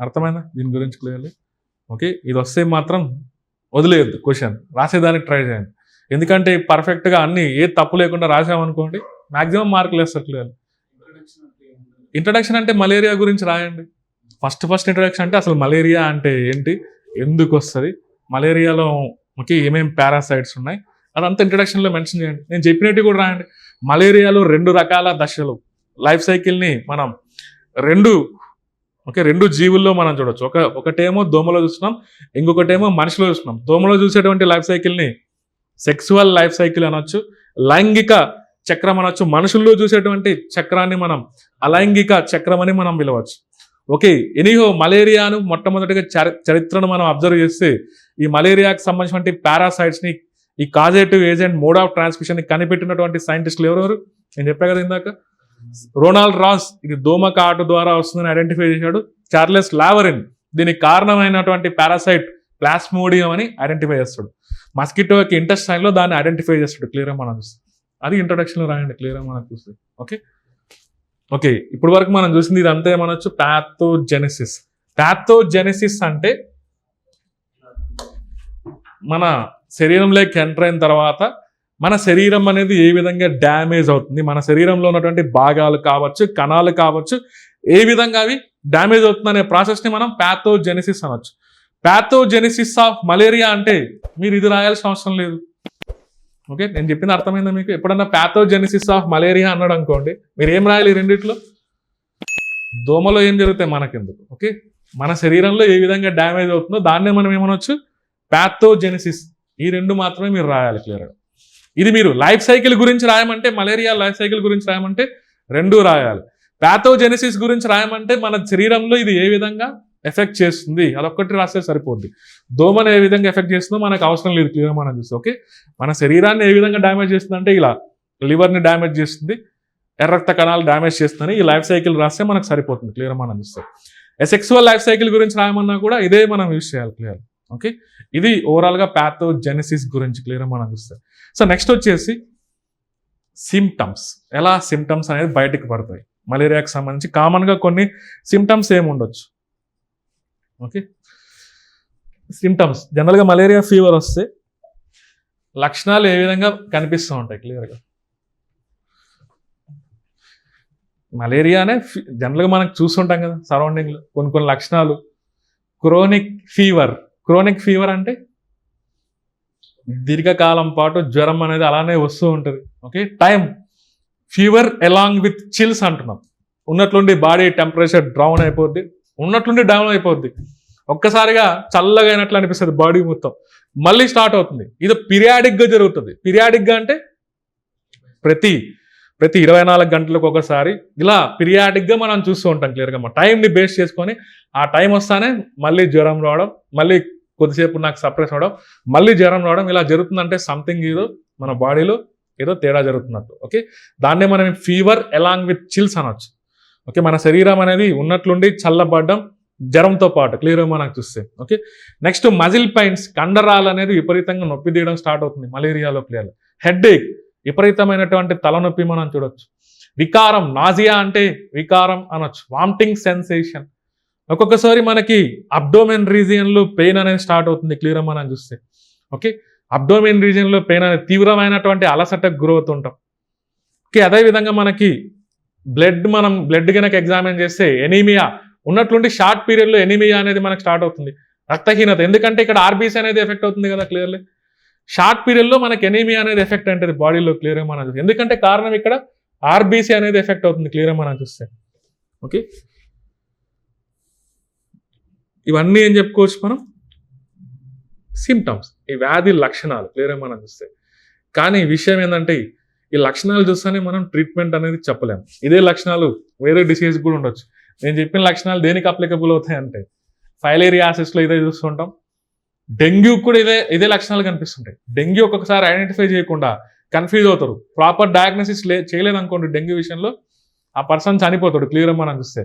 అర్థమైందా? దీని గురించి క్లియర్లీ ఓకే ఇది వస్తే మాత్రం వదిలేయద్దు క్వశ్చన్ రాసేదానికి ట్రై చేయండి. ఎందుకంటే పర్ఫెక్ట్గా అన్ని ఏ తప్పు లేకుండా రాసామనుకోండి మాక్సిమం మార్కులు వేస్తారు క్లియర్ ఇంట్రడక్షన్ అంటే మలేరియా గురించి రాయండి. ఫస్ట్ ఫస్ట్ ఇంట్రడక్షన్ అంటే అసలు మలేరియా అంటే ఏంటి? ఎందుకు వస్తుంది? మలేరియాలో ఓకే ఏమేమి పారాసైట్స్ ఉన్నాయి? అదంతా ఇంట్రడక్షన్లో మెన్షన్ చేయండి. నేను చెప్పినట్టు కూడా రాయండి. మలేరియాలో రెండు రకాల దశలు. లైఫ్ సైకిల్ని మనం రెండు ఓకే రెండు జీవుల్లో మనం చూడొచ్చు. ఒక ఒకటేమో దోమలో చూస్తున్నాం ఇంకొకటేమో మనిషిలో చూస్తున్నాం. దోమలో చూసేటువంటి లైఫ్ సైకిల్ని సెక్సువల్ లైఫ్ సైకిల్ అనొచ్చు లైంగిక చక్రం అనొచ్చు మనుషుల్లో చూసేటువంటి చక్రాన్ని మనం అలైంగిక చక్రం అని మనం పిలవచ్చు. ఓకే ఎనీహో మలేరియాను మొట్టమొదటిగా చరి చరిత్రను మనం అబ్జర్వ్ చేస్తే ఈ మలేరియాకి సంబంధించినటువంటి పారాసైట్స్ని ఈ కాజేటివ్ ఏజెంట్ మోడ్ ఆఫ్ ట్రాన్స్మిషన్ని కనిపెట్టినటువంటి సైంటిస్టులు ఎవరెవరు? నేను చెప్పా కదా ఇందాక. రొనాల్డ్ రాస్ ఇది దోమ కాటు ద్వారా వస్తుందని ఐడెంటిఫై చేశాడు. చార్లెస్ లావరిన్ దీనికి కారణమైనటువంటి పారాసైట్ ప్లాస్మోడియం అని ఐడెంటిఫై చేస్తాడు. మస్కిటో యొక్క లో దాన్ని ఐడెంటిఫై చేస్తాడు. క్లియర్ మనం చూస్తే. అది ఇంట్రొడక్షన్ రాయండి. క్లియర్ మనం చూస్తే. ఓకే ఓకే ఇప్పుడు వరకు మనం చూసింది ఇది అంతే మనొచ్చు ప్యాథోజెనసిస్ ప్యాథోజెనసిస్ అంటే మన శరీరంలోకి ఎంటర్ అయిన తర్వాత మన శరీరం అనేది ఏ విధంగా డ్యామేజ్ అవుతుంది? మన శరీరంలో ఉన్నటువంటి భాగాలు కావచ్చు కణాలు కావచ్చు ఏ విధంగా అవి డ్యామేజ్ అవుతుందనే ప్రాసెస్ని మనం ప్యాథోజెనిసిస్ అనొచ్చు. ప్యాథోజెనిసిస్ ఆఫ్ మలేరియా అంటే మీరు ఇది రాయాల్సిన అవసరం లేదు. ఓకే? నేను చెప్పింది అర్థమైందా మీకు? ఎప్పుడన్నా ప్యాథోజెనిసిస్ ఆఫ్ మలేరియా అన్నాడు అనుకోండి మీరు ఏం రాయాలి రెండిట్లో? దోమలో ఏం జరుగుతాయి మనకెందుకు? ఓకే? మన శరీరంలో ఏ విధంగా డ్యామేజ్ అవుతుందో దాన్నే మనం ఏమనొచ్చు? ప్యాథోజెనిసిస్ ఈ రెండు మాత్రమే మీరు రాయాలి క్లియర్గా. ఇది మీరు లైఫ్ సైకిల్ గురించి రాయమంటే మలేరియా లైఫ్ సైకిల్ గురించి రాయమంటే రెండు రాయాలి. ప్యాథోజెనసిస్ గురించి రాయమంటే మన శరీరంలో ఇది ఏ విధంగా ఎఫెక్ట్ చేస్తుంది? అదొక్కటి రాస్తే సరిపోద్ది. దోమను ఏ విధంగా ఎఫెక్ట్ చేస్తుందో మనకు అవసరం లేదు క్లియర్ మనం చూస్తే ఓకే? మన శరీరాన్ని ఏ విధంగా డ్యామేజ్ చేస్తుందంటే ఇలా లివర్ని డ్యామేజ్ చేస్తుంది ఎర్రక్త కణాలు డ్యామేజ్ చేస్తుందని ఈ లైఫ్ సైకిల్ రాస్తే మనకు సరిపోతుంది క్లియర్ మనం చూస్తే. సెక్సువల్ లైఫ్ సైకిల్ గురించి రాయమన్నా కూడా ఇదే మనం యూజ్ చేయాలి క్లియర్ ఓకే? ఇది ఓవరాల్గా ప్యాథోజెనసిస్ గురించి క్లియర్ మనం చూస్తే. సో నెక్స్ట్ వచ్చేసి సిమ్టమ్స్ ఎలా సిమ్టమ్స్ అనేది బయటకు పడతాయి. మలేరియాకి సంబంధించి కామన్గా కొన్ని సిమ్టమ్స్ ఏమి ఉండొచ్చు? ఓకే సిమ్టమ్స్ జనరల్గా మలేరియా ఫీవర్ వస్తే లక్షణాలు ఏ విధంగా కనిపిస్తూ ఉంటాయి? క్లియర్గా మలేరియానే జనరల్గా మనం చూస్తుంటాం కదా సరౌండింగ్లో కొన్ని కొన్ని లక్షణాలు. క్రోనిక్ ఫీవర్ క్రోనిక్ ఫీవర్ అంటే దీర్ఘకాలం పాటు జ్వరం అనేది అలానే వస్తూ ఉంటుంది. Okay time fever along with chills అంటున్నాం. ఉన్నట్లుండి బాడీ టెంపరేచర్ డౌన్ అయిపోద్ది. ఉన్నట్లుండి డౌన్ అయిపోద్ది. ఒక్కసారిగా చల్లగా అయినట్లు అనిపిస్తుంది బాడీ మొత్తం. మళ్ళీ స్టార్ట్ అవుతుంది. ఇది పిరియాడిక్గా జరుగుతుంది. పీరియాడిక్గా అంటే ప్రతి ప్రతి ఇరవై నాలుగు గంటలకు ఒకసారి ఇలా పీరియాడిక్గా మనం చూస్తూ ఉంటాం క్లియర్గా మన టైంని బేస్ చేసుకొని ఆ టైం వస్తానే మళ్ళీ జ్వరం రావడం మళ్ళీ కొద్దిసేపు నాకు సప్రెస్ అవడం మళ్ళీ జ్వరం రావడం ఇలా జరుగుతుందంటే సంథింగ్ ఏదో మన బాడీలో ఏదో తేడా జరుగుతున్నట్టు ఓకే దాన్నే మనం ఫీవర్ ఎలాంగ్ విత్ చిల్స్ అనొచ్చు ఓకే మన శరీరం అనేది ఉన్నట్లుండి చల్లబడ్డం జ్వరంతో పాటు క్లియర్గా మనకు చూస్తే ఓకే నెక్స్ట్ మజిల్ పెయిన్స్ కండరాలు అనేది విపరీతంగా నొప్పి తీయడం స్టార్ట్ అవుతుంది మలేరియాలో క్లియర్ హెడ్ ఏక్ విపరీతమైనటువంటి తలనొప్పి మనం చూడొచ్చు. వికారం నాజియా అంటే వికారం అనొచ్చు వామిటింగ్ సెన్సేషన్ ఒక్కొక్కసారి మనకి అబ్డోమెన్ రీజియన్లో పెయిన్ అనేది స్టార్ట్ అవుతుంది క్లియర్ అమ్మా అని చూస్తే. ఓకే అబ్డోమెన్ రీజియన్లో పెయిన్ అనేది తీవ్రమైనటువంటి అలసటకు గ్రోత్ ఉంటాం ఓకే అదేవిధంగా మనకి బ్లడ్ మనం బ్లడ్ కనుక ఎగ్జామిన్ చేస్తే ఎనీమియా ఉన్నట్లుండి షార్ట్ పీరియడ్లో ఎనీమియా అనేది మనకు స్టార్ట్ అవుతుంది. రక్తహీనత ఎందుకంటే ఇక్కడ ఆర్బీసీ అనేది ఎఫెక్ట్ అవుతుంది కదా క్లియర్లీ షార్ట్ పీరియడ్లో మనకి ఎనీమియా అనేది ఎఫెక్ట్ అంటది బాడీలో క్లియర్గా మనం చూస్తే. ఎందుకంటే కారణం ఇక్కడ ఆర్బీసీ అనేది ఎఫెక్ట్ అవుతుంది క్లియర్గా మనం చూస్తే. ఓకే ఇవన్నీ ఏం చెప్పుకోవచ్చు మనం? సిమ్టమ్స్ ఈ వ్యాధి లక్షణాలు క్లియర్గా మనం చూస్తే. కానీ విషయం ఏంటంటే ఈ లక్షణాలు చూస్తేనే మనం ట్రీట్మెంట్ అనేది చెప్పలేము ఇదే లక్షణాలు వేరే డిసీజ్ కూడా ఉండొచ్చు. నేను చెప్పిన లక్షణాలు దేనికి అప్లికబుల్ అవుతాయి అంటే ఫైలేరియాసిస్లో ఇదే చూస్తుంటాం. డెంగ్యూ కూడా ఇదే ఇదే లక్షణాలు కనిపిస్తుంటాయి. డెంగ్యూ ఒక్కొక్కసారి ఐడెంటిఫై చేయకుండా కన్ఫ్యూజ్ అవుతారు. ప్రాపర్ డయాగ్నోసిస్ లే చేయలేదనుకోండి డెంగ్యూ విషయంలో ఆ పర్సన్ చనిపోతాడు క్లియర్ మనం చూస్తే.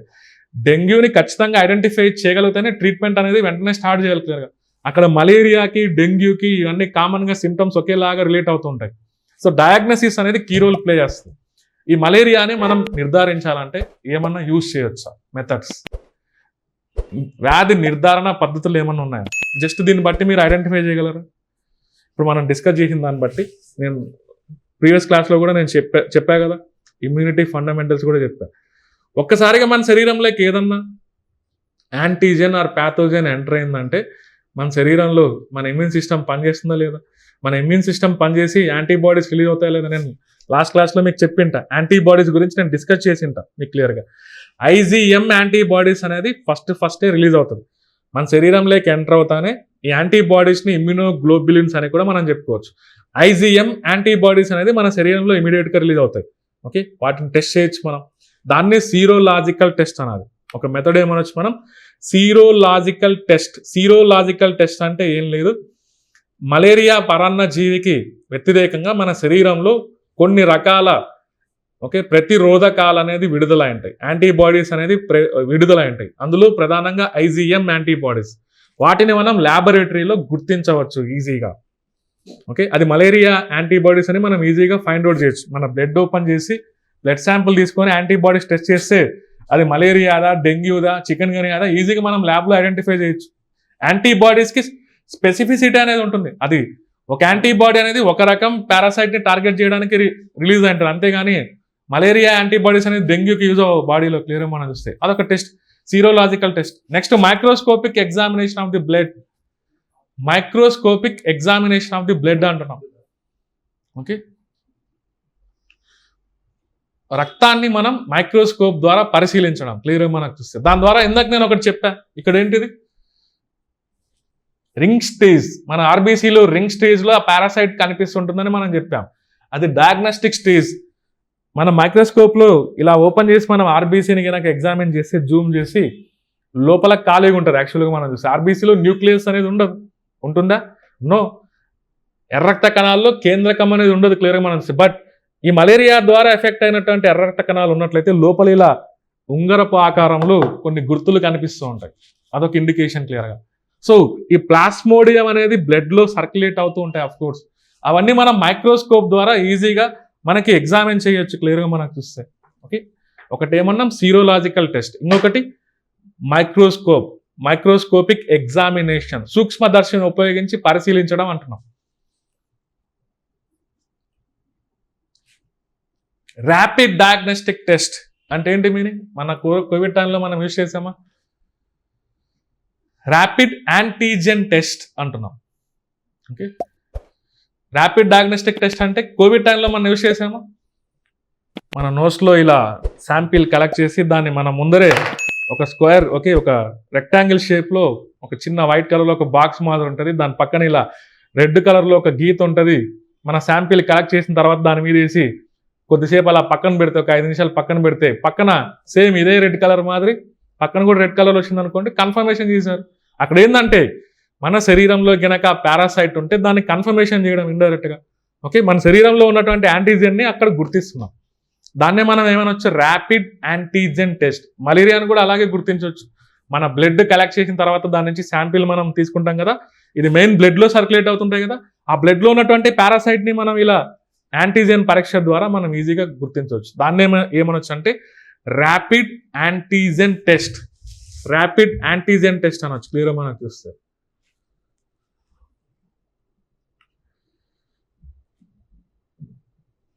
డెంగ్యూని ఖచ్చితంగా ఐడెంటిఫై చేయగలిగితేనే ట్రీట్మెంట్ అనేది వెంటనే స్టార్ట్ చేయగలుగుతారు. అక్కడ మలేరియాకి డెంగ్యూకి ఇవన్నీ కామన్గా సిమ్టమ్స్ ఒకేలాగా రిలేట్ అవుతుంటాయి. సో డయాగ్నోసిస్ అనేది కీ రోల్ ప్లే చేస్తుంది. ఈ మలేరియాని మనం నిర్ధారించాలంటే ఏమన్నా యూజ్ చేయొచ్చా? మెథడ్స్. వ్యాధి నిర్ధారణ పద్ధతులు ఏమన్నా ఉన్నాయా? జస్ట్ దీన్ని బట్టి మీరు ఐడెంటిఫై చేయగలరా? ఇప్పుడు మనం డిస్కస్ చేసిన దాన్ని బట్టి నేను ప్రీవియస్ క్లాస్లో కూడా నేను చెప్పా చెప్పా కదా? ఇమ్యూనిటీ ఫండమెంటల్స్ కూడా చెప్పాను ఒక్కసారిగా మన శరీరంలోకి ఏదన్నా యాంటీజెన్ ఆర్ ప్యాథోజెన్ ఎంటర్ అయిందంటే మన శరీరంలో మన ఇమ్యూన్ సిస్టమ్ పనిచేస్తుందా లేదా? మన ఇమ్యూన్ సిస్టమ్ పనిచేసి యాంటీబాడీస్ రిలీజ్ అవుతాయా లేదా నేను లాస్ట్ క్లాస్లో మీకు చెప్పింట. యాంటీబాడీస్ గురించి నేను డిస్కస్ చేసింట మీకు క్లియర్గా ఐజీఎం యాంటీబాడీస్ అనేది ఫస్ట్ ఫస్టే రిలీజ్ అవుతుంది. మన శరీరంలోకి ఎంటర్ అవుతానే ఈ యాంటీబాడీస్ని ఇమ్యూనోగ్లోబులిన్స్ అని కూడా మనం చెప్పుకోవచ్చు. ఐజీఎం యాంటీబాడీస్ అనేది మన శరీరంలో ఇమీడియట్గా రిలీజ్ అవుతాయి. ఓకే వాటిని టెస్ట్ చేయొచ్చు మనం. దాన్ని సీరోలాజికల్ టెస్ట్ అన్నది ఒక మెథడ్ ఏమనొచ్చు మనం సీరోలాజికల్ టెస్ట్ సీరోలాజికల్ టెస్ట్ అంటే ఏం లేదు. మలేరియా పరాన్న జీవికి వ్యతిరేకంగా మన శరీరంలో కొన్ని రకాల ఓకే ప్రతిరోధకాలు అనేది విడుదల ఉంటాయి యాంటీబాడీస్ అనేది ప్ర- విడుదల ఉంటాయి అందులో ప్రధానంగా ఐజీఎం యాంటీబాడీస్ వాటిని మనం ల్యాబొరేటరీలో గుర్తించవచ్చు ఈజీగా. ఓకే అది మలేరియా యాంటీబాడీస్ అని మనం ఈజీగా ఫైండ్ అవుట్ చేయొచ్చు. మన బ్లడ్ ఓపెన్ చేసి బ్లడ్ శాంపుల్ తీసుకొని యాంటీబాడీస్ టెస్ట్ చేస్తే అది మలేరియాదా డెంగ్యూదా చికెన్ గనియాదా ఈజీగా మనం ల్యాబ్లో ఐడెంటిఫై చేయొచ్చు. యాంటీబాడీస్కి స్పెసిఫిసిటీ అనేది ఉంటుంది. అది ఒక యాంటీబాడీ అనేది ఒక రకం పారాసైట్ని టార్గెట్ చేయడానికి రిలీజ్ అంటారు. అంతేగాని మలేరియా యాంటీబాడీస్ అనేది డెంగ్యూకి యూజ్ అవ్వ బాడీలో క్లియర్ మనం చూస్తే. అదొక test serological test next microscopic examination of the blood microscopic examination of the blood అంటున్నాం. ఓకే రక్తాన్ని మనం మైక్రోస్కోప్ ద్వారా పరిశీలించడం. క్లియర్ మనకు చూస్తే. దాని ద్వారా ఇందాక నేను ఒకటి చెప్పా. ఇక్కడ ఏంటిది రింగ్ స్టేజ్. మన ఆర్బీసీలో రింగ్ స్టేజ్లో ఆ పారాసైట్ కనిపిస్తుంటుందని మనం చెప్పాం. అది డయాగ్నోస్టిక్ స్టేజ్. మన మైక్రోస్కోప్లో ఇలా ఓపెన్ చేసి మనం ఆర్బీసీని కనుక ఎగ్జామిన్ చేసి జూమ్ చేసి లోపల ఖాళీగా ఉంటుంది. యాక్చువల్గా మనం చూస్తే ఆర్బీసీలో న్యూక్లియస్ అనేది ఉండదు. ఉంటుందా? నో. ఎర్ర రక్త కణాల్లో కేంద్రకం అనేది ఉండదు. క్లియర్గా మనం చూస్తే. బట్ ఈ మలేరియా ద్వారా ఎఫెక్ట్ అయినటువంటి ఎర్ర రక్త కణాలు ఉన్నట్లయితే లోపల ఇలా ఉంగరపు ఆకారంలో కొన్ని గుర్తులు కనిపిస్తూ ఉంటాయి. అదొక ఇండికేషన్ క్లియర్గా సో ఈ ప్లాస్మోడియం అనేది బ్లడ్లో సర్క్యులేట్ అవుతూ ఉంటాయి అఫ్ కోర్స్ అవన్నీ మనం మైక్రోస్కోప్ ద్వారా ఈజీగా మనకి ఎగ్జామిన్ చేయొచ్చు క్లియర్గా మనకు చూస్తే. ఓకే ఒకటి ఏమన్నాం? సీరోలాజికల్ టెస్ట్ ఇంకొకటి మైక్రోస్కోప్ మైక్రోస్కోపిక్ ఎగ్జామినేషన్ సూక్ష్మదర్శిని ఉపయోగించి పరిశీలించడం అంటున్నాం. ర్యాపిడ్ డయాగ్నోస్టిక్ టెస్ట్ అంటే ఏంటి మీనింగ్ మన కో- కోవిడ్ టైంలో మనం యూజ్ చేసామా? ర్యాపిడ్ యాంటీజెన్ టెస్ట్ అంటున్నాం. ఓకే ర్యాపిడ్ డయాగ్నోస్టిక్ టెస్ట్ అంటే కోవిడ్ టైంలో మనం యూజ్ చేసామా? మన నోస్లో ఇలా శాంపిల్ కలెక్ట్ చేసి దాన్ని మన ముందరే ఒక స్క్వేర్ ఓకే ఒక రెక్టాంగిల్ షేప్లో ఒక చిన్న వైట్ కలర్లో ఒక బాక్స్ మాదిరి ఉంటుంది. దాని పక్కన ఇలా రెడ్ కలర్లో ఒక గీత ఉంటుంది. మన శాంపిల్ కలెక్ట్ చేసిన తర్వాత దాని మీద వేసి కొద్దిసేపు అలా పక్కన పెడితే ఒక ఐదు నిమిషాలు పక్కన పెడితే పక్కన సేమ్ ఇదే రెడ్ కలర్ మాదిరి పక్కన కూడా రెడ్ కలర్ వచ్చింది అనుకోండి కన్ఫర్మేషన్ చేశారు అక్కడ ఏంటంటే మన శరీరంలో గనక పారాసైట్ ఉంటే దాన్ని కన్ఫర్మేషన్ చేయడం ఇండైరెక్ట్గా ఓకే మన శరీరంలో ఉన్నటువంటి యాంటీజెన్ని అక్కడ గుర్తిస్తున్నాం. దాన్నే మనం ఏమనొచ్చు? ర్యాపిడ్ యాంటీజెన్ టెస్ట్ మలేరియాను కూడా అలాగే గుర్తించవచ్చు మన బ్లడ్ కలెక్ట్ చేసిన తర్వాత దాని నుంచి శాంపిల్ మనం తీసుకుంటాం కదా. ఇది మెయిన్ బ్లడ్లో సర్క్యులేట్ అవుతుంటాయి కదా. ఆ బ్లడ్లో ఉన్నటువంటి పారాసైట్ని మనం ఇలా యాంటీజెన్ పరీక్ష ద్వారా మనం ఈజీగా గుర్తించవచ్చు. దాన్ని ఏమైనా ఏమనొచ్చు అంటే rapid antigen test rapid antigen test అనొచ్చు. క్లియర్ మనకు చూస్తే?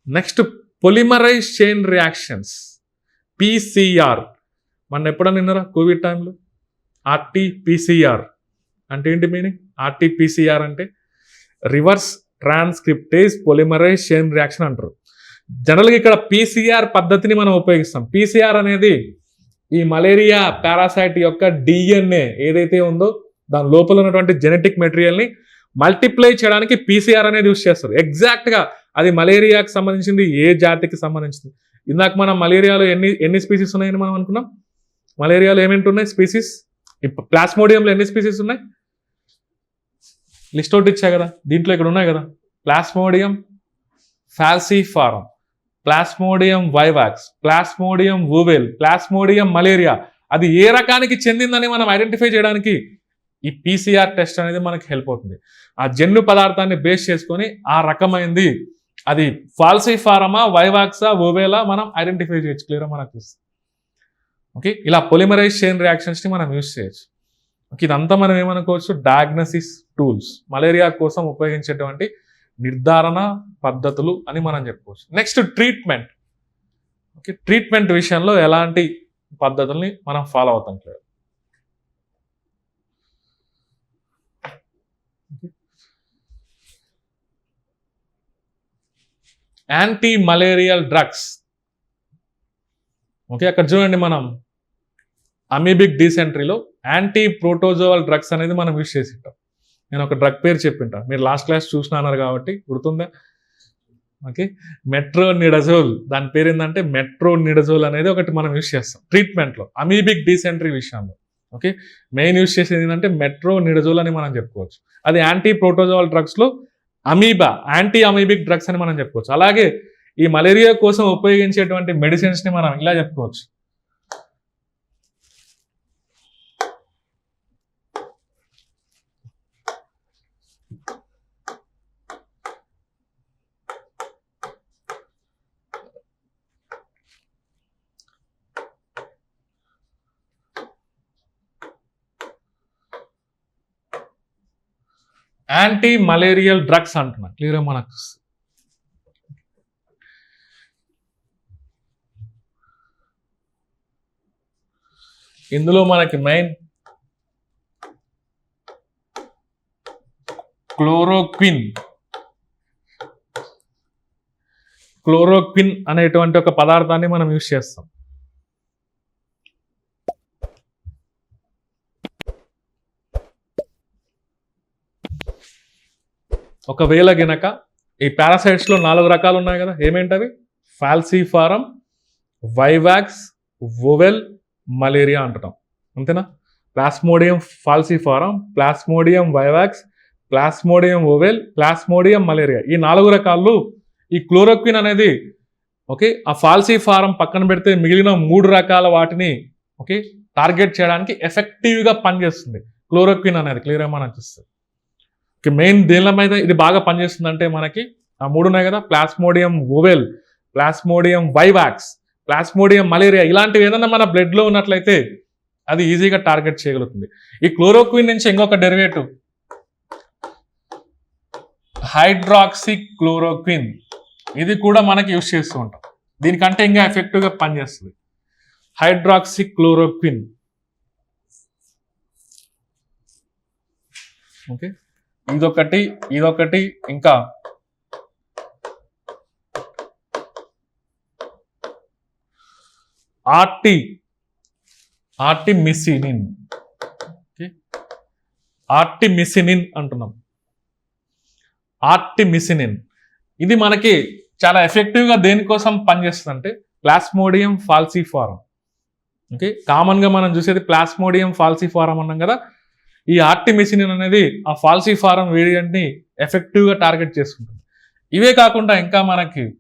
Next polymerase chain reactions PCR మన ఎప్పుడన్నా విన్నారా? కోవిడ్ టైంలో ఆర్టీపీసీఆర్ అంటే ఏంటి మీనింగ్ ఆర్టీపీసీఆర్ అంటే reverse transcriptase polymerase chain reaction అంటారు. జనరల్గా ఇక్కడ పీసీఆర్ పద్ధతిని మనం ఉపయోగిస్తాం. పీసీఆర్ అనేది ఈ మలేరియా పారాసైట్ యొక్క డిఎన్ఏ ఏదైతే ఉందో దాని లోపల ఉన్నటువంటి జెనెటిక్ మెటీరియల్ని మల్టిప్లై చేయడానికి పీసీఆర్ అనేది యూస్ చేస్తారు. ఎగ్జాక్ట్గా అది మలేరియాకి సంబంధించింది ఏ జాతికి సంబంధించింది. ఇందాక మనం మలేరియాలో ఎన్ని ఎన్ని స్పీసీస్ ఉన్నాయని మనం అనుకున్నాం? మలేరియాలో ఏమేంటి ఉన్నాయి? స్పీసీస్ ఇప్పుడు ప్లాస్మోడియంలో ఎన్ని స్పీసీస్ ఉన్నాయి? లిస్ట్ అవుట్ ఇచ్చా కదా? దీంట్లో ఇక్కడ ఉన్నాయి కదా? Plasmodium falciparum plasmodium vivax. Plasmodium ovale. Plasmodium malaria. అది ఏ రకానికి చెందిందని మనం ఐడెంటిఫై చేయడానికి ఈ పీసీఆర్ టెస్ట్ అనేది మనకి హెల్ప్ అవుతుంది. ఆ జన్యు పదార్థాన్ని బేస్ చేసుకొని ఆ రకమైంది అది ఫాల్సిఫారమా వైవాక్సా ఓవేలా మనం ఐడెంటిఫై చేయొచ్చు. క్లియర్ మనకు ఓకే? ఇలా పొలిమరైజ్ చైన్ రియాక్షన్స్ని మనం యూస్ చేయొచ్చు. ఓకే? ఇదంతా మనం ఏమనుకోవచ్చు? Diagnosis tools. మలేరియా కోసం ఉపయోగించేటువంటి నిర్ధారణ పద్ధతులు అని మనం చెప్పుకోవచ్చు. నెక్స్ట్ ట్రీట్మెంట్ ఓకే ట్రీట్మెంట్ విషయంలో ఎలాంటి పద్ధతుల్ని మనం ఫాలో అవుతాం clear anti malarial drugs okay అక్కడ చూడండి మనం అమీబిక్ డీసెంట్రీలో యాంటీ ప్రోటోజోవల్ డ్రగ్స్ అనేది మనం యూజ్ చేసి ఉంటాం నేను ఒక డ్రగ్ పేరు చెప్పింటా. మీరు లాస్ట్ క్లాస్ చూసినారు కాబట్టి గుర్తుందా? ఓకే. Metronidazole. దాని పేరు ఏంటంటే మెట్రో నిడజోల్ అనేది ఒకటి మనం యూస్ చేస్తాం. ట్రీట్మెంట్లో. అమీబిక్ డీసెంట్రీ విషయంలో. ఓకే. మెయిన్ యూస్ చేసేది ఏంటంటే మెట్రో నిడజోల్ అని మనం చెప్పుకోవచ్చు. అది యాంటీ ప్రోటోజోల్ డ్రగ్స్లో అమీబా యాంటీ అమీబిక్ డ్రగ్స్ అని మనం చెప్పుకోవచ్చు. అలాగే ఈ మలేరియా కోసం ఉపయోగించేటువంటి మెడిసిన్స్ని మనం ఇలా చెప్పుకోవచ్చు. యాంటీ మలేరియల్ డ్రగ్స్ అంటున్నా క్లియర్ మనకు ఇందులో మనకి మెయిన్ క్లోరోక్విన్ క్లోరోక్విన్ అనేటువంటి ఒక పదార్థాన్ని మనం యూజ్ చేస్తాం. ఒకవేళ గినక ఈ పారాసైట్స్లో నాలుగు రకాలు ఉన్నాయి కదా ఏమేంటవి? ఫాల్సీఫారం వైవాక్స్ వోవెల్ మలేరియా అంటున్నాం అంతేనా? Plasmodium falciparum plasmodium vivax plasmodium ovale plasmodium malaria. ఈ నాలుగు రకాలు ఈ క్లోరోక్విన్ అనేది ఓకే ఆ ఫాల్సిఫారం పక్కన పెడితే మిగిలిన మూడు రకాల వాటిని ఓకే టార్గెట్ చేయడానికి ఎఫెక్టివ్గా పనిచేస్తుంది. క్లోరోక్విన్ అనేది క్లియర్ ఏమని అనిపిస్తుంది? మెయిన్ దేనిల మీద ఇది బాగా పనిచేస్తుంది అంటే మనకి ఆ మూడు ఉన్నాయి కదా plasmodium ovale plasmodium vivax plasmodium malaria ఇలాంటివి ఏదైనా మన బ్లడ్లో ఉన్నట్లయితే అది ఈజీగా టార్గెట్ చేయగలుగుతుంది. ఈ క్లోరోక్విన్ నుంచి ఇంకొక డెరివేటివ్ హైడ్రాక్సిక్ క్లోరోక్విన్ ఇది కూడా మనకి యూస్ చేస్తూ ఉంటాం. దీనికంటే ఇంకా ఎఫెక్టివ్గా పనిచేస్తుంది. Hydroxy chloroquine okay? ఇదొకటి ఇదొకటి ఇంకా. ఆర్టి ఆర్టిమిసినిన్ ఆర్టి ఆర్టిమిసినిన్ అంటున్నాం. ఆర్టిమిసినిన్ ఇది మనకి చాలా ఎఫెక్టివ్గా దేనికోసం పనిచేస్తుంది అంటే ప్లాస్మోడియం ఫాల్సిఫారం. ఓకే. కామన్గా మనం చూసేది ప్లాస్మోడియం ఫాల్సిఫారం అన్నాం కదా ఈ ఆర్టిమిసినిన్ అనేది ఆ ఫాల్సిఫారం వేరియంట్ని ఎఫెక్టివ్గా టార్గెట్ చేసుకుంటుంది ఇవే కాకుండా ఇంకా మనకి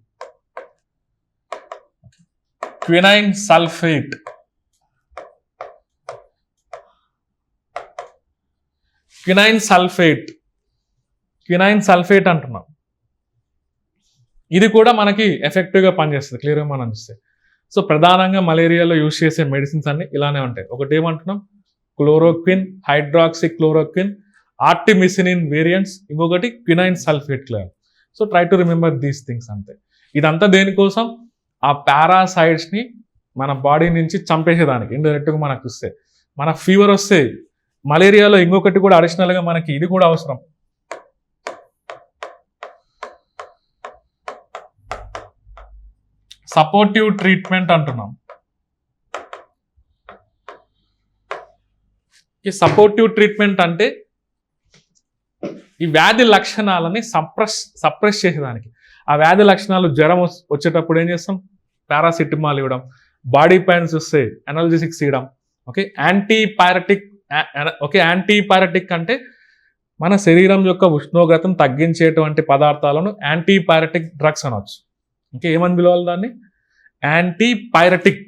quinine sulphate. Quinine sulphate. Quinine sulphate అంటున్నాం. ఇది కూడా మనకి ఎఫెక్టివ్గా పనిచేస్తుంది. క్లియర్గా మనం చూస్తే. సో ప్రధానంగా మలేరియాలో యూజ్ చేసే మెడిసిన్స్ అన్ని ఇలానే ఉంటాయి. ఒకటి ఏమంటున్నాం? Chloroquine hydroxy chloroquine artemisinin variants ఇంకొకటి quinine sulphate clear so try to remember these things అంతే. ఇదంతా దేనికోసం ఆ పారాసైడ్స్ని మన బాడీ నుంచి చంపేసేదానికి ఇండైరెక్ట్గా మనకు వస్తే మన ఫీవర్ వస్తే మలేరియాలో ఇంకొకటి కూడా అడిషనల్గా మనకి ఇది కూడా అవసరం. సపోర్టివ్ ట్రీట్మెంట్ అంటున్నాం ఈ సపోర్టివ్ ట్రీట్మెంట్ అంటే ఈ వ్యాధి లక్షణాలని సప్రెస్ సప్రెస్ చేసేదానికి. ఆ వ్యాధి లక్షణాలు జ్వరం వచ్చేటప్పుడు ఏం చేస్తాం? పారాసిటమాల్ ఇవ్వడం బాడీ పెయిన్స్ వస్తే ఎనర్జెసిక్స్ ఇవ్వడం okay? Anti pyretic okay? Anti pyretic అంటే మన శరీరం యొక్క ఉష్ణోగ్రతను తగ్గించేటువంటి పదార్థాలను యాంటీ పైరటిక్ డ్రగ్స్ అనవచ్చు ఇంకా ఏమని పిలవాలి దాన్ని? యాంటీ పైరటిక్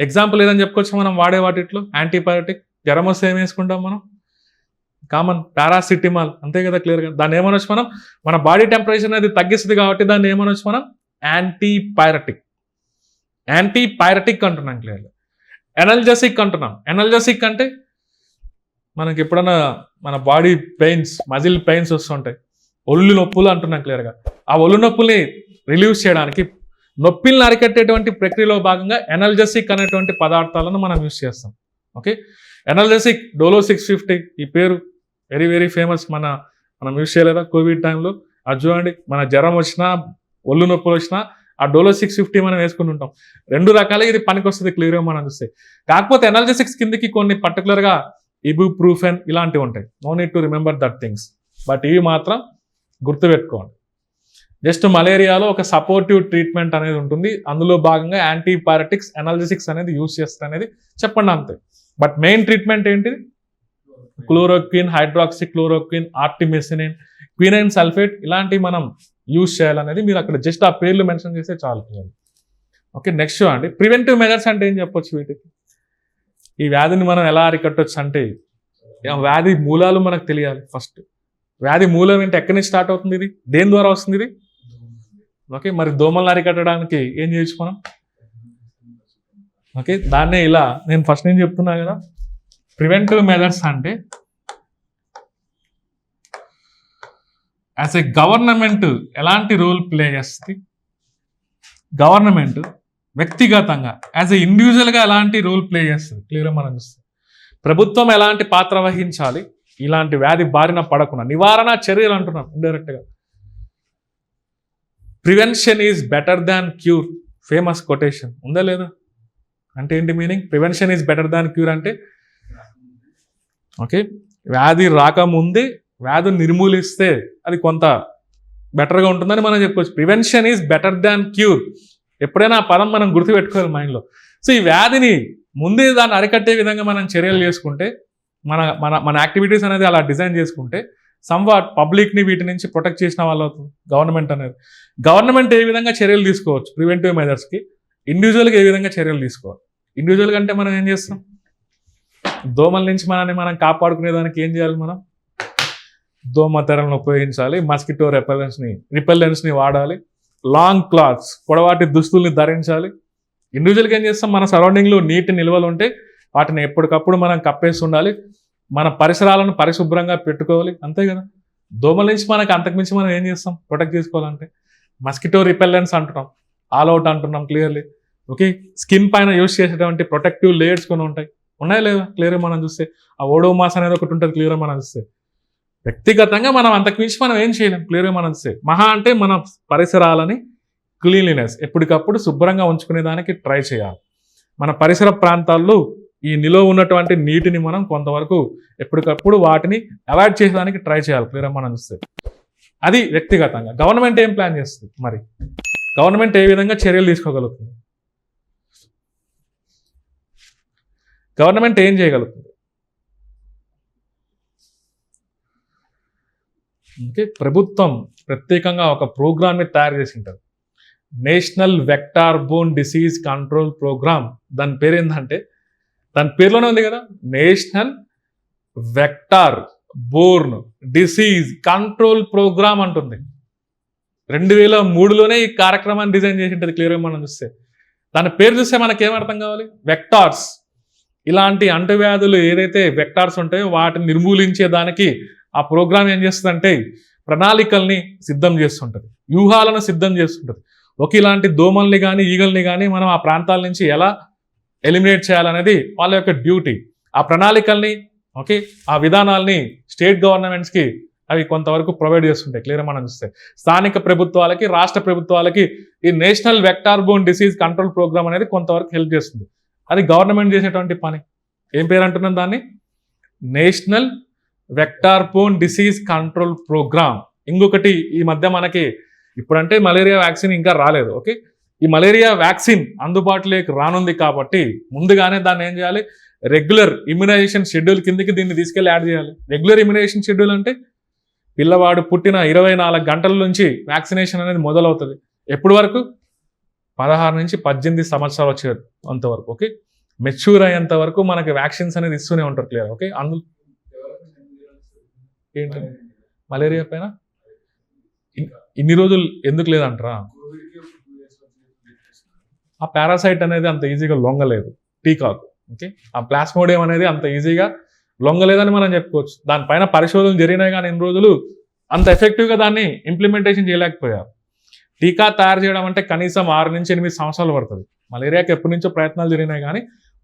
ఎగ్జాంపుల్ ఏదని చెప్పుకోవచ్చు మనం వాడే వాటిట్లో? యాంటీ పైరటిక్ జ్వరం వస్తే ఏం వేసుకుంటాం మనం? కామన్ పారాసిటమాల్ అంతే కదా క్లియర్గా దాన్ని ఏమనొచ్చు మనం? మన బాడీ టెంపరేచర్ అనేది తగ్గిస్తుంది కాబట్టి దాన్ని ఏమనొచ్చు మనం? యాంటీ పైరటిక్ యాంటీ పైరటిక్ అంటున్నాం క్లియర్గా ఎనల్జెసిక్ అంటున్నాం. ఎనల్జెసిక్ అంటే మనకి ఎప్పుడన్నా మన బాడీ పెయిన్స్ మజిల్ పెయిన్స్ వస్తుంటాయి. ఒళ్ళు నొప్పులు అంటున్నాం క్లియర్గా ఆ ఒళ్ళు నొప్పుల్ని రిలీవ్ చేయడానికి నొప్పిల్ని అరికట్టేటువంటి ప్రక్రియలో భాగంగా ఎనల్జెసిక్ అనేటువంటి పదార్థాలను మనం యూజ్ చేస్తాం. Okay? Analgesic Dolo six fifty ఈ పేరు వెరీ వెరీ ఫేమస్ మన మనం యూస్ చేయలేదా కోవిడ్ టైంలో. అది చూడండి మన జ్వరం వచ్చినా ఒళ్ళు నొప్పులు వచ్చినా ఆ డోలో సిక్స్ ఫిఫ్టీ మనం వేసుకుని ఉంటాం. రెండు రకాల ఇది పనికి వస్తుంది క్లియర్గా మనం చూస్తే. కాకపోతే ఎనర్జెసిక్స్ కిందకి కొన్ని పర్టికులర్గా ఇబు ప్రూఫెన్ ఇలాంటివి ఉంటాయి. No need to remember that things but ఇవి మాత్రం గుర్తుపెట్టుకోండి. జస్ట్ మలేరియాలో ఒక సపోర్టివ్ ట్రీట్మెంట్ అనేది ఉంటుంది. అందులో భాగంగా యాంటీబయాటిక్స్ ఎనాలజిసిక్స్ అనేది యూస్ చేస్తారు అనేది చెప్పండి అంతే. బట్ మెయిన్ ట్రీట్మెంట్ ఏంటి chloroquine hydroxy chloroquine artemisinin quinine sulphate ఇలాంటివి మనం యూజ్ చేయాలనేది మీరు అక్కడ జస్ట్ ఆ పేర్లు మెన్షన్ చేస్తే చాలు. ఓకే నెక్స్ట్ అండి ప్రివెంటివ్ మెజర్స్ అంటే ఏం చెప్పొచ్చు వీటికి? ఈ వ్యాధిని మనం ఎలా అరికట్టొచ్చు అంటే వ్యాధి మూలాలు మనకు తెలియాలి ఫస్ట్ వ్యాధి మూలం ఏంటి? ఎక్కడి నుంచి స్టార్ట్ అవుతుంది ఇది? దేని ద్వారా వస్తుంది ఇది? ఓకే మరి దోమలను అరికట్టడానికి ఏం చేయొచ్చు మనం ఓకే దాన్నే ఇలా నేను ఫస్ట్ నేను చెప్తున్నా కదా ప్రివెంటివ్ మెజర్స్ అంటే యాజ్ ఎ గవర్నమెంట్ ఎలాంటి రోల్ ప్లే చేస్తుంది? గవర్నమెంట్ వ్యక్తిగతంగా యాజ్ ఎ ఇండివిజువల్గా ఎలాంటి రోల్ ప్లే చేస్తుంది? క్లియర్గా మనం చూస్తాం. ప్రభుత్వం ఎలాంటి పాత్ర వహించాలి? ఇలాంటి వ్యాధి బారిన పడకుండా నివారణ చర్యలు అంటున్నాం ఇండైరెక్ట్గా prevention is better than cure famous quotation ఉందా లేదా? అంటే ఏంటి meaning? Prevention is better than cure అంటే? ఓకే. వ్యాధి రాకముందే వ్యాధిని నిర్మూలిస్తే అది కొంత బెటర్గా ఉంటుందని మనం చెప్పుకోవచ్చు prevention is better than cure. ఎప్పుడైనా ఆ పదం మనం గుర్తుపెట్టుకోవాలి మైండ్లో. సో ఈ వ్యాధిని ముందే దాన్ని అరికట్టే విధంగా మనం చర్యలు చేసుకుంటే మన మన మన యాక్టివిటీస్ అనేది అలా డిజైన్ చేసుకుంటే సంవాట్ పబ్లిక్ని వీటి నుంచి ప్రొటెక్ట్ చేసిన వాళ్ళు అవుతుంది గవర్నమెంట్ అనేది. గవర్నమెంట్ ఏ విధంగా చర్యలు తీసుకోవచ్చు? ప్రివెంటివ్ మెజర్స్కి ఇండివిజువల్గా ఏ విధంగా చర్యలు తీసుకోవాలి? ఇండివిజువల్ అంటే మనం ఏం చేస్తాం దోమల నుంచి మనల్ని మనం కాపాడుకునే దానికి ఏం చేయాలి మనం? దోమ తెరలను ఉపయోగించాలి మస్కిటో రెపెలెన్స్ని రిపెల్లెన్స్ని వాడాలి లాంగ్ క్లాత్స్ పొడవాటి దుస్తుల్ని ధరించాలి. ఇండివిజువల్గా ఏం చేస్తాం? మన సరౌండింగ్లో నీటి నిల్వలు ఉంటే వాటిని ఎప్పటికప్పుడు మనం కప్పేసి ఉండాలి. మన పరిసరాలను పరిశుభ్రంగా పెట్టుకోవాలి. అంతే కదా? దోమల నుంచి మనకి అంతకుమించి మనం ఏం చేస్తాం? ప్రొటెక్ట్ చేసుకోవాలంటే. మస్కిటో రిపెల్లెన్స్ అంటున్నాం. ఆల్ అవుట్ అంటున్నాం క్లియర్లీ ఓకే? స్కిన్ పైన యూస్ చేసేటువంటి ప్రొటెక్టివ్ లేయర్స్ కొన్ని ఉంటాయి. ఉన్నాయా లేదా క్లియర్గా మనం చూస్తే. ఆ ఓడోమాస్ అనేది ఒకటి ఉంటుంది క్లియర్గా మనం చూస్తే. వ్యక్తిగతంగా మనం అంతకు మించి మనం ఏం చేయలేం. క్లియర్గా మనం చూస్తే. మహా అంటే మన పరిసరాలని క్లీన్లీనెస్. ఎప్పటికప్పుడు శుభ్రంగా ఉంచుకునే దానికి ట్రై చేయాలి. మన పరిసర ప్రాంతాల్లో ఈ నిలో ఉన్నటువంటి నీటిని మనం కొంతవరకు ఎప్పటికప్పుడు వాటిని అవాయిడ్ చేసేదానికి ట్రై చేయాలి. క్లియర్గా మనం చూస్తే. అది వ్యక్తిగతంగా. గవర్నమెంట్ ఏం ప్లాన్ చేస్తుంది? మరి గవర్నమెంట్ ఏ విధంగా చర్యలు తీసుకోగలుగుతుంది? గవర్నమెంట్ ఏం చేయగలుగుతుంది? ఓకే ప్రభుత్వం ప్రత్యేకంగా ఒక ప్రోగ్రామ్ని తయారు చేసి ఉంటారు national vector borne disease control programme. దాని పేరు ఏంటంటే దాని పేరులోనే ఉంది కదా? National vector borne disease control programme అంటుంది. రెండు వేల మూడులోనే ఈ కార్యక్రమాన్ని డిజైన్ చేసి ఉంటుంది క్లియర్గా మనం చూస్తే. దాని పేరు చూస్తే మనకి ఏమర్థం కావాలి? వెక్టార్స్. ఇలాంటి అంటువ్యాధులు ఏదైతే వెక్టార్స్ ఉంటాయో వాటిని నిర్మూలించే దానికి ఆ ప్రోగ్రామ్ ఏం చేస్తుందంటే ప్రణాళికల్ని సిద్ధం చేస్తుంటుంది. వ్యూహాలను సిద్ధం చేస్తుంటుంది. ఒక ఇలాంటి దోమల్ని కానీ ఈగల్ని కానీ మనం ఆ ప్రాంతాల నుంచి ఎలా ఎలిమినేట్ చేయాలనేది వాళ్ళ యొక్క డ్యూటీ. ఆ ప్రణాళికల్ని ఓకే ఆ విధానాల్ని స్టేట్ గవర్నమెంట్స్కి అవి కొంతవరకు ప్రొవైడ్ చేస్తుంటాయి. క్లియర్ మనం చూస్తే స్థానిక ప్రభుత్వాలకి రాష్ట్ర ప్రభుత్వాలకి ఈ national vector borne disease control programme అనేది కొంతవరకు హెల్ప్ చేస్తుంది. అది గవర్నమెంట్ చేసేటువంటి పని. ఏం పేరు అంటున్నాం దాన్ని? National vector borne disease control programme. ఇంకొకటి ఈ మధ్య మనకి ఇప్పుడంటే మలేరియా వ్యాక్సిన్ ఇంకా రాలేదు ఓకే? ఈ మలేరియా వ్యాక్సిన్ అందుబాటులోకి రానుంది కాబట్టి ముందుగానే దాన్ని ఏం చేయాలి? రెగ్యులర్ ఇమ్యునైజేషన్ షెడ్యూల్ కిందకి దీన్ని తీసుకెళ్ళి యాడ్ చేయాలి. రెగ్యులర్ ఇమ్యునైజేషన్ షెడ్యూల్ అంటే పిల్లవాడు పుట్టిన ఇరవై నాలుగు గంటల నుంచి వ్యాక్సినేషన్ అనేది మొదలవుతుంది. ఎప్పటి వరకు? పదహారు నుంచి పద్దెనిమిది సంవత్సరాలు వచ్చే అంతవరకు ఓకే మెచ్యూర్ అయ్యేంత వరకు మనకి వ్యాక్సిన్స్ అనేది ఇస్తూనే ఉంటారు క్లియర్ ఓకే అందులో ఏంటి? మలేరియా పైన? ఇన్ని రోజులు ఎందుకు లేదంటారా? ఆ పారాసైట్ అనేది అంత ఈజీగా లొంగలేదు టీకాకు ఓకే ఆ ప్లాస్మోడియం అనేది అంత ఈజీగా లొంగలేదని మనం చెప్పుకోవచ్చు. దానిపైన పరిశోధనలు జరిగినాయి కానీ ఇన్ని రోజులు అంత ఎఫెక్టివ్గా దాన్ని ఇంప్లిమెంటేషన్ చేయలేకపోయారు. టీకా తయారు చేయడం అంటే కనీసం ఆరు నుంచి ఎనిమిది సంవత్సరాలు పడుతుంది. మలేరియాకి ఎప్పటి నుంచో ప్రయత్నాలు జరిగినాయి కానీ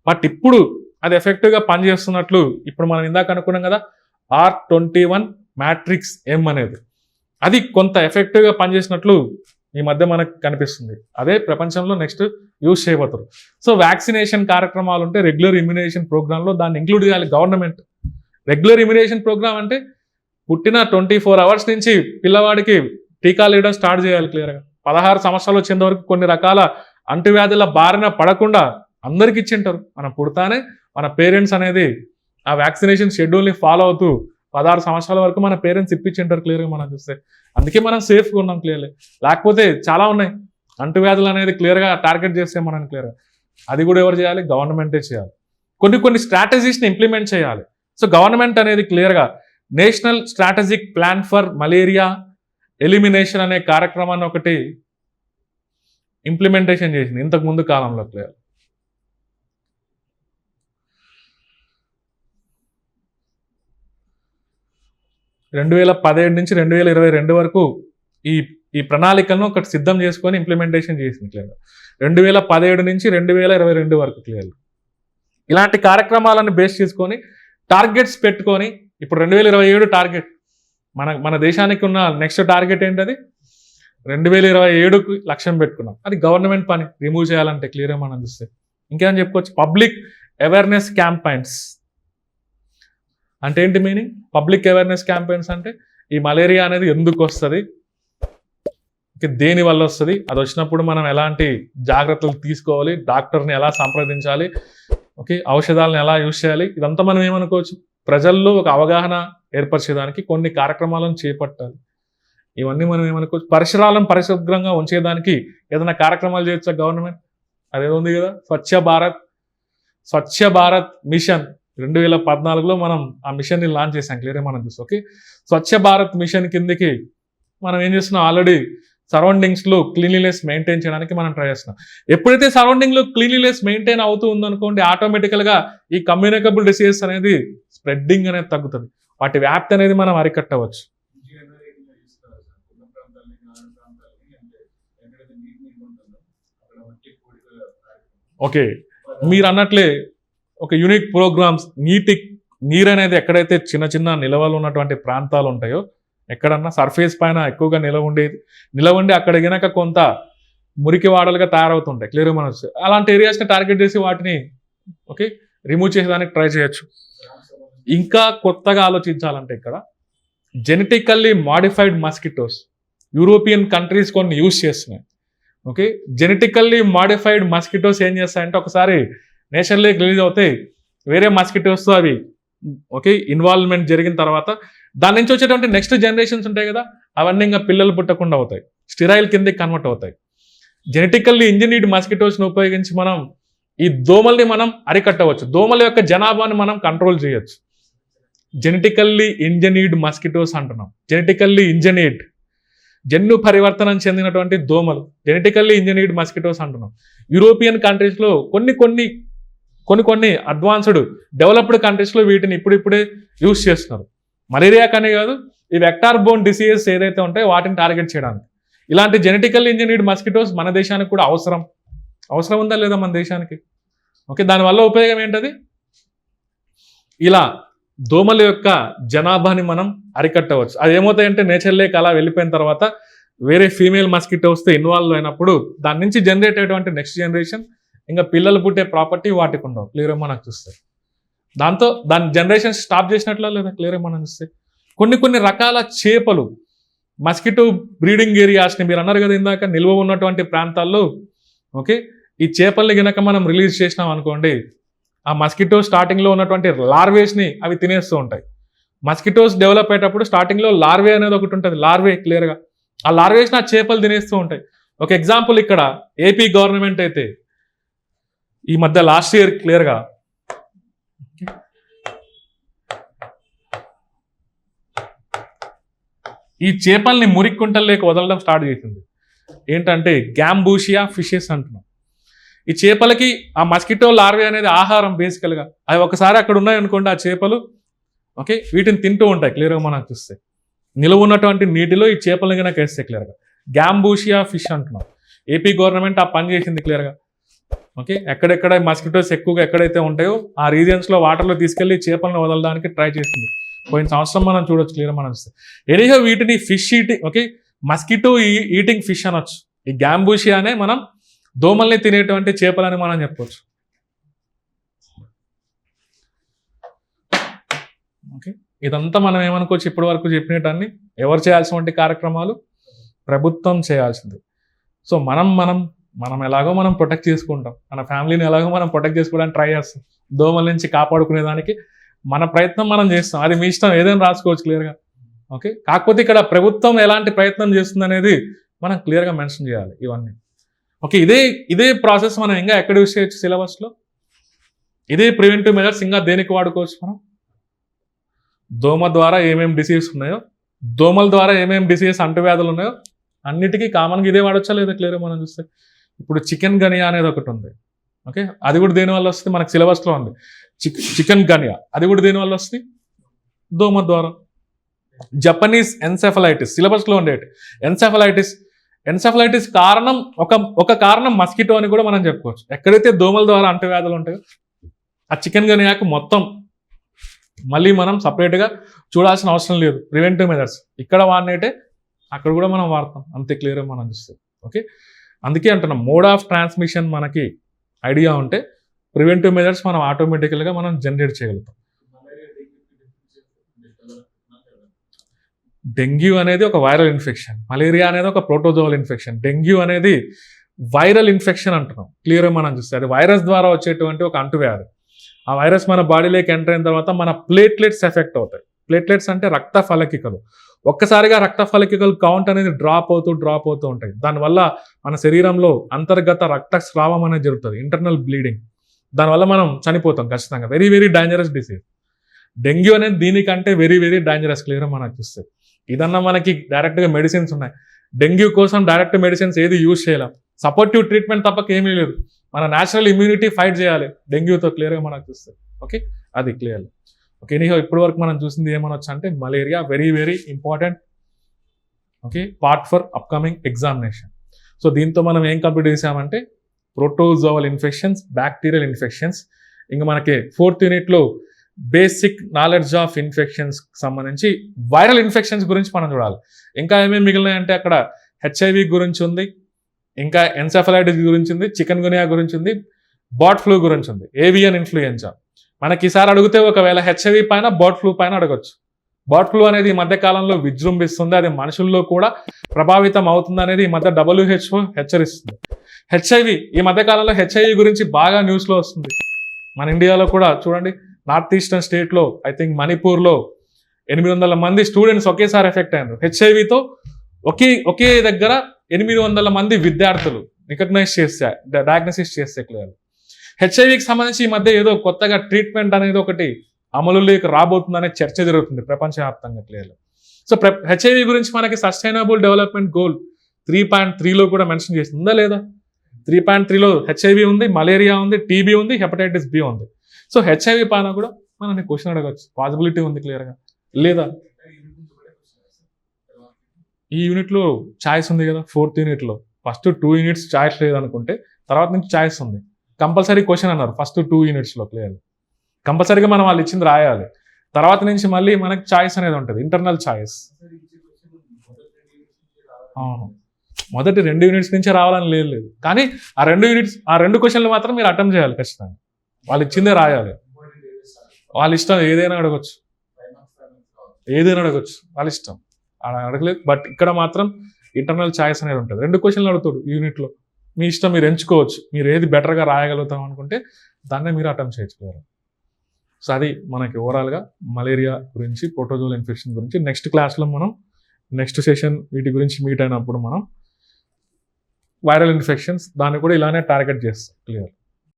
బట్ ఇప్పుడు అది ఎఫెక్టివ్గా పనిచేస్తున్నట్లు ఇప్పుడు మనం ఇందాక అనుకున్నాం కదా R twenty one Matrix M అనేది. అది కొంత ఎఫెక్టివ్గా పనిచేసినట్లు ఈ మధ్య మనకు కనిపిస్తుంది. అదే ప్రపంచంలో నెక్స్ట్ యూజ్ చేయబోతారు సో వ్యాక్సినేషన్ కార్యక్రమాలు ఉంటే రెగ్యులర్ ఇమ్యునేషన్ ప్రోగ్రాంలో దాన్ని ఇంక్లూడ్ చేయాలి గవర్నమెంట్. రెగ్యులర్ ఇమ్యునేషన్ ప్రోగ్రామ్ అంటే పుట్టిన ట్వంటీ ఫోర్ అవర్స్ నుంచి పిల్లవాడికి టీకాలు వేయడం స్టార్ట్ చేయాలి క్లియర్గా పదహారు సంవత్సరాలు వచ్చేంత వరకు కొన్ని రకాల అంటువ్యాధుల బారిన పడకుండా అందరికి ఇచ్చింటారు. మనం పుడతానే మన పేరెంట్స్ అనేది ఆ వ్యాక్సినేషన్ షెడ్యూల్ని ఫాలో అవుతూ పదహారు సంవత్సరాల వరకు మన పేరెంట్స్ ఇప్పించింటారు క్లియర్గా మనం చూస్తే. అందుకే మనం సేఫ్గా ఉన్నాం క్లియర్లీ లేకపోతే చాలా ఉన్నాయి. అంటువ్యాధులు అనేది క్లియర్గా టార్గెట్ చేస్తే మనం క్లియర్గా అది కూడా ఎవరు చేయాలి? గవర్నమెంటే చేయాలి. కొన్ని కొన్ని స్ట్రాటజీస్ని ఇంప్లిమెంట్ చేయాలి. సో గవర్నమెంట్ అనేది క్లియర్గా national strategic plan for malaria elimination అనే కార్యక్రమాన్ని ఒకటి ఇంప్లిమెంటేషన్ చేసింది. ఇంతకు ముందు కాలంలో క్లియర్ రెండు వేల పదిహేడు నుంచి రెండు వేల ఇరవై రెండు వరకు ఈ ఈ ప్రణాళికను ఒకటి సిద్ధం చేసుకొని ఇంప్లిమెంటేషన్ చేసింది క్లియర్ రెండు వేల పదిహేడు నుంచి రెండు వేల ఇరవై రెండు వరకు క్లియర్ ఇలాంటి కార్యక్రమాలను బేస్ చేసుకొని టార్గెట్స్ పెట్టుకొని ఇప్పుడు రెండు వేల ఇరవై ఏడు టార్గెట్ మన మన దేశానికి ఉన్న నెక్స్ట్ టార్గెట్ ఏంటది? రెండు వేల ఇరవై ఏడుకు లక్ష్యం పెట్టుకున్నాం. అది గవర్నమెంట్ పని. రిమూవ్ చేయాలంటే క్లియర్గా మనం చూస్తే ఇంకేమని చెప్పుకోవచ్చు? పబ్లిక్ అవేర్నెస్ క్యాంపెయిన్స్ అంటే ఏంటి మీనింగ్ పబ్లిక్ అవేర్నెస్ క్యాంపెయిన్స్ అంటే ఈ మలేరియా అనేది ఎందుకు వస్తుంది? దేని వల్ల వస్తుంది? అది వచ్చినప్పుడు మనం ఎలాంటి జాగ్రత్తలు తీసుకోవాలి? డాక్టర్ని ఎలా సంప్రదించాలి? ఓకే ఔషధాలను ఎలా యూజ్ చేయాలి? ఇదంతా మనం ఏమనుకోవచ్చు? ప్రజల్లో ఒక అవగాహన ఏర్పరిచేదానికి కొన్ని కార్యక్రమాలను చేపట్టాలి. ఇవన్నీ మనం ఏమనుకోవచ్చు పరిసరాలను పరిశుభ్రంగా ఉంచేదానికి ఏదైనా కార్యక్రమాలు చేయొచ్చా గవర్నమెంట్? అదేదో ఉంది కదా స్వచ్ఛ భారత్ స్వచ్ఛ భారత్ మిషన్. రెండు వేల పద్నాలుగులో మనం ఆ మిషన్ని లాంచ్ చేసాం క్లియర్ మనం చూసి ఓకే? స్వచ్ఛ భారత్ మిషన్ కిందకి మనం ఏం చేస్తున్నాం? ఆల్రెడీ సరౌండింగ్స్లో క్లీన్లీనెస్ మెయింటైన్ చేయడానికి మనం ట్రై చేస్తున్నాం. ఎప్పుడైతే సరౌండింగ్లో క్లీన్లీనెస్ మెయింటైన్ అవుతూ ఉందనుకోండి ఆటోమేటికల్గా ఈ కమ్యూనికబుల్ డిసీజెస్ అనేది స్ప్రెడ్డింగ్ అనేది తగ్గుతుంది. వాటి వ్యాప్తి అనేది మనం అరికట్టవచ్చు. ఓకే. మీరు అన్నట్లే ఒక యూనిక్ ప్రోగ్రామ్స్ నీటి నీరు అనేది ఎక్కడైతే చిన్న చిన్న నిలవలు ఉన్నటువంటి ప్రాంతాలు ఉంటాయో ఎక్కడన్నా సర్ఫేస్ పైన ఎక్కువగా నిలవ ఉండేది నిలవ ఉండి అక్కడ గినక కొంత మురికి వాడలుగా తయారవుతుంటాయి. క్లియర్ మనసు అలాంటి ఏరియాస్ని టార్గెట్ చేసి వాటిని ఓకే రిమూవ్ చేసేదానికి ట్రై చేయొచ్చు. ఇంకా కొత్తగా ఆలోచించాలంటే ఇక్కడ genetically modified mosquitoes European countries కొన్ని యూస్ చేస్తున్నాయి. ఓకే జెనెటికల్లీ మాడిఫైడ్ మస్కిటోస్ ఏం చేస్తాయంటే ఒకసారి నేషన్ లేక్ రిలీజ్ అవుతాయి. వేరే మస్కిటోస్తో అవి ఓకే ఇన్వాల్వ్మెంట్ జరిగిన తర్వాత దాని నుంచి వచ్చేటువంటి నెక్స్ట్ జనరేషన్స్ ఉంటాయి కదా అవన్నీ ఇంకా పిల్లలు పుట్టకుండా అవుతాయి. స్టిరాయిల్ కిందకి కన్వర్ట్ అవుతాయి. జెనెటికల్లీ ఇంజనీర్డ్ మస్కిటోస్ని ఉపయోగించి మనం ఈ దోమల్ని మనం అరికట్టవచ్చు. దోమల యొక్క జనాభాని మనం కంట్రోల్ చేయొచ్చు. జెనెటికల్లీ ఇంజనీర్డ్ మస్కిటోస్ అంటున్నాం. జెనెటికల్లీ ఇంజనీర్డ్ జన్యు పరివర్తనం చెందినటువంటి దోమలు జెనెటికల్లీ ఇంజనీర్డ్ మస్కిటోస్ అంటున్నాం. యూరోపియన్ కంట్రీస్లో కొన్ని కొన్ని కొన్ని కొన్ని అడ్వాన్స్డ్ డెవలప్డ్ కంట్రీస్లో వీటిని ఇప్పుడిప్పుడే యూస్ చేస్తున్నారు. మలేరియా కానీ కాదు ఈ వెక్టార్ బోన్ డిసీజెస్ ఏదైతే ఉంటాయో వాటిని టార్గెట్ చేయడానికి. ఇలాంటి జెనెటికల్ ఇంజనీర్డ్ మస్కిటోస్ మన దేశానికి కూడా అవసరం. అవసరం ఉందా లేదా మన దేశానికి? ఓకే దానివల్ల ఉపయోగం ఏంటది? ఇలా దోమల యొక్క జనాభాని మనం అరికట్టవచ్చు. అది ఏమవుతాయంటే నేచర్ లేక్ అలా వెళ్ళిపోయిన తర్వాత వేరే ఫీమేల్ మస్కిటోస్తో ఇన్వాల్వ్ అయినప్పుడు దాని నుంచి జనరేట్ అయ్యేటువంటి నెక్స్ట్ జనరేషన్ ఇంకా పిల్లలు పుట్టే ప్రాపర్టీ వాటికి ఉండవు. క్లియర్ మనకు చూస్తే. దాంతో దాని జనరేషన్ స్టాప్ చేసినట్లా లేదా? క్లియర్ మనం చూస్తే. కొన్ని కొన్ని రకాల చేపలు మస్కిటో బ్రీడింగ్ ఏరియాస్ని మీరు అన్నారు కదా ఇందాక నిల్వ ఉన్నటువంటి ప్రాంతాల్లో ఓకే ఈ చేపల్ని గనక మనం రిలీజ్ చేసినాం అనుకోండి ఆ మస్కిటో స్టార్టింగ్లో ఉన్నటువంటి లార్వేస్ని అవి తినేస్తూ ఉంటాయి. మస్కిటోస్ డెవలప్ అయ్యేటప్పుడు స్టార్టింగ్లో లార్వే అనేది ఒకటి ఉంటుంది. లార్వే క్లియర్గా. ఆ లార్వేస్ని ఆ చేపలు తినేస్తూ ఉంటాయి. ఒక ఎగ్జాంపుల్ ఇక్కడ ఏపీ గవర్నమెంట్ అయితే ఈ మధ్య లాస్ట్ ఇయర్ క్లియర్గా. ఈ చేపల్ని మురిక్కుంటలేక వదలడం స్టార్ట్ చేసింది. ఏంటంటే గ్యాంబూషియా ఫిషెస్ అంటున్నాం. ఈ చేపలకి ఆ మస్కిటో లార్వే అనేది ఆహారం బేసికల్గా అవి ఒకసారి అక్కడ ఉన్నాయనుకోండి ఆ చేపలు. ఓకే వీటిని తింటూ ఉంటాయి క్లియర్గా మనకు చూస్తే. నిలువ ఉన్నటువంటి నీటిలో ఈ చేపలను కనుక వేస్తే క్లియర్గా గ్యాంబూషియా ఫిష్ అంటున్నాం. ఏపీ గవర్నమెంట్ ఆ పని చేసింది క్లియర్గా ఓకే ఎక్కడెక్కడ మస్కిటోస్ ఎక్కువగా ఎక్కడైతే ఉంటాయో ఆ రీజియన్స్లో వాటర్లో తీసుకెళ్ళి చేపలను వదలడానికి ట్రై చేసింది పోయిన సంవత్సరం మనం చూడొచ్చు క్లియర్ మనం చూస్తే. ఎనీహో వీటిని fish eating okay mosquito eating fish అనొచ్చు. ఈ గ్యాంబూషియా అనే మనం దోమల్ని తినేటువంటి చేపలని మనం చెప్పవచ్చు ఓకే. ఇదంతా మనం ఏమనుకోవచ్చు? ఇప్పటి వరకు చెప్పినటన్ని ఎవరు చేయాల్సినటువంటి కార్యక్రమాలు? ప్రభుత్వం చేయాల్సింది. సో మనం మనం మనం ఎలాగో మనం ప్రొటెక్ట్ చేసుకుంటాం. మన ఫ్యామిలీని ఎలాగో మనం ప్రొటెక్ట్ చేసుకోవడానికి ట్రై చేస్తాం. దోమల నుంచి కాపాడుకునేదానికి మన ప్రయత్నం మనం చేస్తాం. అది మీ ఇష్టం. ఏదైనా రాసుకోవచ్చు క్లియర్గా ఓకే. కాకపోతే ఇక్కడ ప్రభుత్వం ఎలాంటి ప్రయత్నం చేస్తుంది అనేది మనం క్లియర్గా మెన్షన్ చేయాలి ఇవన్నీ. ఓకే ఇదే ఇదే ప్రాసెస్ మనం ఇంకా ఎక్కడ యూస్ చేయొచ్చు సిలబస్లో ఇదే ప్రివెంటివ్ మెజర్స్ ఇంకా దేనికి వాడుకోవచ్చు మనం? దోమ ద్వారా ఏమేమి డిసీజ్ ఉన్నాయో దోమల ద్వారా ఏమేమి డిసీజ్ అంటువ్యాధులు ఉన్నాయో అన్నిటికీ కామన్గా ఇదే వాడొచ్చా లేదా క్లియర్ మనం చూస్తే? ఇప్పుడు చికెన్ గనియా అనేది ఒకటి ఉంది. ఓకే అది కూడా దేని వల్ల వస్తుంది? మనకు సిలబస్లో ఉంది. చిక్ చికెన్ గనియా అది కూడా దేని వల్ల వస్తుంది? దోమ ద్వారా. జపనీస్ ఎన్సెఫలైటిస్ సిలబస్లో ఉండేటి. ఎన్సెఫలైటిస్ ఎన్సెఫలైటిస్ కారణం ఒక ఒక కారణం మస్కిటో అని కూడా మనం చెప్పుకోవచ్చు. ఎక్కడైతే దోమల ద్వారా అంటువ్యాధులు ఉంటాయో ఆ చికెన్ గనియాకు మొత్తం మళ్ళీ మనం సపరేట్గా చూడాల్సిన అవసరం లేదు. ప్రివెంటివ్ మెజర్స్ ఇక్కడ వాడినట్టే అక్కడ కూడా మనం వాడతాం. అంతే క్లియర్గా మనం చూస్తే. ఓకే? అందుకే అంటున్నాం మోడ్ ఆఫ్ ట్రాన్స్మిషన్ మనకి ఐడియా ఉంటే ప్రివెంటివ్ మెజర్స్ మనం ఆటోమేటికల్గా మనం జనరేట్ చేయగలుగుతాం. డెంగ్యూ అనేది ఒక వైరల్ ఇన్ఫెక్షన్. మలేరియా అనేది ఒక ప్రోటోజోవల్ ఇన్ఫెక్షన్. డెంగ్యూ అనేది వైరల్ ఇన్ఫెక్షన్ అంటున్నాం. క్లియర్గా మనం చూస్తే అది వైరస్ ద్వారా వచ్చేటువంటి ఒక అంటువ్యాధి. ఆ వైరస్ మన బాడీలోకి ఎంటర్ అయిన తర్వాత మన ప్లేట్లెట్స్ ఎఫెక్ట్ అవుతాయి. ప్లేట్లెట్స్ అంటే రక్త ఫలకికలు. ఒక్కసారిగా రక్త ఫలకికలు కౌంట్ అనేది డ్రాప్ అవుతూ డ్రాప్ అవుతూ ఉంటాయి. దానివల్ల మన శరీరంలో అంతర్గత రక్తస్రావం అనేది జరుగుతుంది. Internal bleeding. దానివల్ల మనం చనిపోతాం ఖచ్చితంగా. Very very dangerous disease. Dengue అనేది దీనికంటే వెరీ వెరీ డేంజరస్. క్లియర్ మనకు చూస్తే. ఇదన్నా మనకి డైరెక్ట్గా మెడిసిన్స్ ఉన్నాయి. డెంగ్యూ కోసం డైరెక్ట్ మెడిసిన్స్ ఏది యూజ్ చేయలేం. సపోర్టివ్ ట్రీట్మెంట్ తప్పక ఏమీ లేదు. మన న్యాచురల్ ఇమ్యూనిటీ ఫైట్ చేయాలి. డెంగ్యూతో క్లియర్గా మనకు చూస్తే. ఓకే అది క్లియర్ ఓకే ఎనీహో ఇప్పటి వరకు మనం చూసింది ఏమనొచ్చు అంటే malaria very very important okay part for upcoming examination so దీంతో మనం ఏం కంప్లీట్ చేసామంటే ప్రోటోజోవల్ ఇన్ఫెక్షన్స్ బ్యాక్టీరియల్ ఇన్ఫెక్షన్స్ ఇంకా మనకి ఫోర్త్ యూనిట్లో బేసిక్ నాలెడ్జ్ ఆఫ్ ఇన్ఫెక్షన్స్ సంబంధించి వైరల్ ఇన్ఫెక్షన్స్ గురించి మనం చూడాలి. ఇంకా ఏమేమి మిగిలినాయంటే అక్కడ హెచ్ఐవి గురించి ఉంది ఇంకా ఎన్సెఫలైటిస్ గురించి ఉంది చికెన్ గునియా గురించి ఉంది బాట్ ఫ్లూ గురించి ఉంది ఏవియన్ ఇన్ఫ్లుయెన్జా మనకి ఈసారి అడిగితే ఒకవేళ హెచ్ఐవి పైన బాట్ ఫ్లూ పైన అడగొచ్చు. బాట్ ఫ్లూ అనేది ఈ మధ్య కాలంలో విజృంభిస్తుంది అది మనుషుల్లో కూడా ప్రభావితం అవుతుంది అనేది ఈ మధ్య డబ్ల్యూహెచ్ఓ హెచ్చరిస్తుంది. హెచ్ఐవి ఈ మధ్య కాలంలో హెచ్ఐవి గురించి బాగా న్యూస్లో వస్తుంది. మన ఇండియాలో కూడా చూడండి నార్త్ ఈస్టర్న్ స్టేట్లో ఐ థింక్ మణిపూర్లో ఎనిమిది వందల మంది స్టూడెంట్స్ ఒకేసారి ఎఫెక్ట్ అయ్యారు హెచ్ఐవితో ఒకే ఒకే దగ్గర ఎనిమిది వందల మంది విద్యార్థులు రికగ్నైజ్ చేస్తే డయాగ్నోసిస్ చేస్తే క్లియర్ హెచ్ఐవికి సంబంధించి ఈ మధ్య ఏదో కొత్తగా ట్రీట్మెంట్ అనేది ఒకటి అమలులోకి రాబోతుందనే చర్చ జరుగుతుంది ప్రపంచవ్యాప్తంగా క్లియర్ సో హెచ్ఐవి గురించి మనకి sustainable development goal three point త్రీలో కూడా మెన్షన్ చేసిందా లేదా? త్రీ పాయింట్ త్రీలో హెచ్ఐవి ఉంది మలేరియా ఉంది టీబీ ఉంది హెపటైటిస్ బి ఉంది. సో హెచ్ఐవి పైన కూడా మనం క్వశ్చన్ అడగచ్చు. పాసిబిలిటీ ఉంది క్లియర్గా లేదా ఈ యూనిట్లో ఛాయిస్ ఉంది కదా ఫోర్త్ యూనిట్లో ఫస్ట్ టూ యూనిట్స్ ఛాయిస్ లేదనుకుంటే తర్వాత నుంచి ఛాయిస్ ఉంది. కంపల్సరీ క్వశ్చన్ అన్నారు ఫస్ట్ టూ యూనిట్స్లో క్లియర్ కంపల్సరీగా మనం వాళ్ళు ఇచ్చింది రాయాలి. తర్వాత నుంచి మళ్ళీ మనకి ఛాయిస్ అనేది ఉంటుంది ఇంటర్నల్ ఛాయిస్ అవును. మొదటి రెండు యూనిట్స్ నుంచే రావాలని లేదు. లేదు కానీ ఆ రెండు యూనిట్స్ ఆ రెండు క్వశ్చన్లు మాత్రం మీరు అటెంప్ట్ చేయాలి ఖచ్చితంగా. వాళ్ళు ఇచ్చిందే రాయాలి. వాళ్ళ ఇష్టం ఏదైనా అడగచ్చు. ఏదైనా అడగచ్చు. వాళ్ళ ఇష్టం. అడగలేదు. బట్ ఇక్కడ మాత్రం ఇంటర్నల్ ఛాయిస్ అనేది ఉంటుంది. రెండు క్వశ్చన్లు అడుగుతాడు యూనిట్లో మీ ఇష్టం మీరు ఎంచుకోవచ్చు. మీరు ఏది బెటర్గా రాయగలుగుతాం అనుకుంటే దాన్నే మీరు అటెంప్ట్ చేయొచ్చు సో అది మనకి ఓవరాల్గా మలేరియా గురించి ప్రోటోజోల్ ఇన్ఫెక్షన్ గురించి నెక్స్ట్ క్లాస్లో మనం నెక్స్ట్ సెషన్ వీటి గురించి మీట్ అయినప్పుడు మనం వైరల్ ఇన్ఫెక్షన్స్ దాన్ని కూడా ఇలానే టార్గెట్ చేస్తాం. క్లియర్